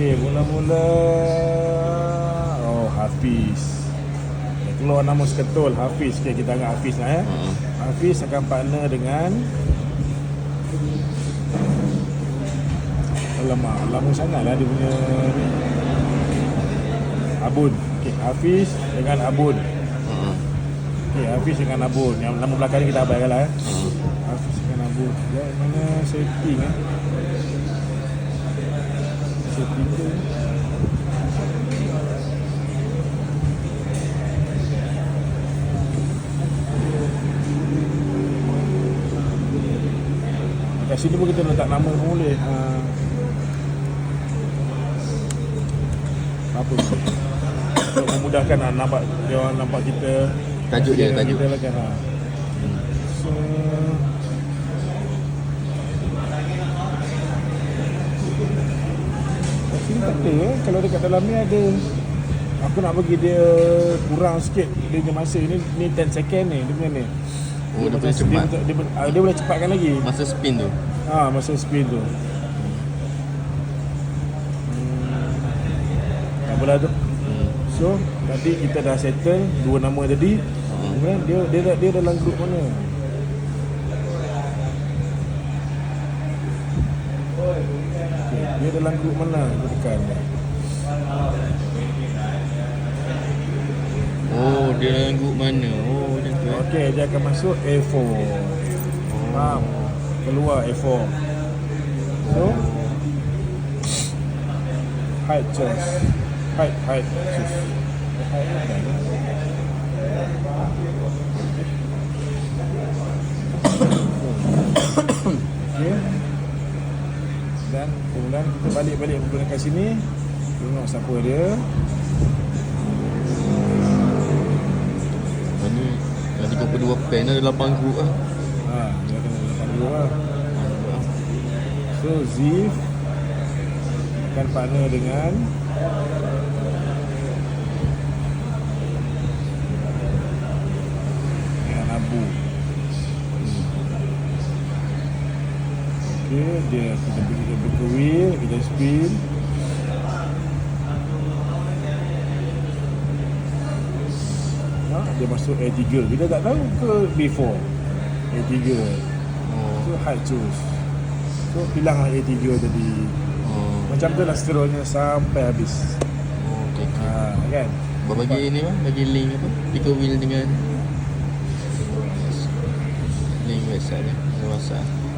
Okey, mula-mula oh Hafiz. Dia keluar nama seketul Hafiz. Okey, kita anggap Hafiz lah ya. Ha. Hafiz akan partner dengan Alamak, lama sangat lah dia punya. Abun. Okey, Hafiz dengan Abun. Ha. Okey, Hafiz dengan Abun. Yang nama belakang ni kita abaikan lah eh. Ha. Hafiz dengan Abun. Ya, mana setting eh? Kat sini pun kita letak nama pun boleh. Ha. Apa tu? Untuk memudahkan lah, nampak dia orang nampak kita Tajuk dia, tajuk. kita lah kan. Ha. So, kat sini tak ada eh. Kalau dekat dalam ni ada Aku nak bagi dia kurang sikit Dia punya masa ni Ni 10 second ni Dia punya ni Oh, dia boleh cepat. Dia, dia, dia, dia boleh cepatkan lagi Masa spin tu. Ha, masa spin tu. Hmm. Tak apalah tu. Hmm. So, tadi kita dah settle dua nama tadi. Kemudian dia dia dia, dia dalam grup mana? Dia dalam grup mana? Aku tekan. Oh, dia dalam group mana? Oh, macam tu eh. Okey, dia akan masuk A4. Faham? Keluar A4. So, hide choose. Hide, hide, choose. Okey. Dan kemudian kita balik-balik menggunakan sini. Tengok siapa dia. Mana? Nanti kau berdua pen ada 8 group lah. Ha, dia kena letak dulu lah. So Zif akan partner dengan Okey, dia kita pergi ke wheel, kita spin. Ha, dia masuk A3. Kita tak tahu ke B4. A3. Oh. So hide choose. So hilanglah A3 tadi. Oh. Macam tu lah seterusnya sampai habis. Oh, okey okey. Ha, kan? Bagi ni apa? Bagi link apa? Picker wheel dengan link website dia. Ada WhatsApp.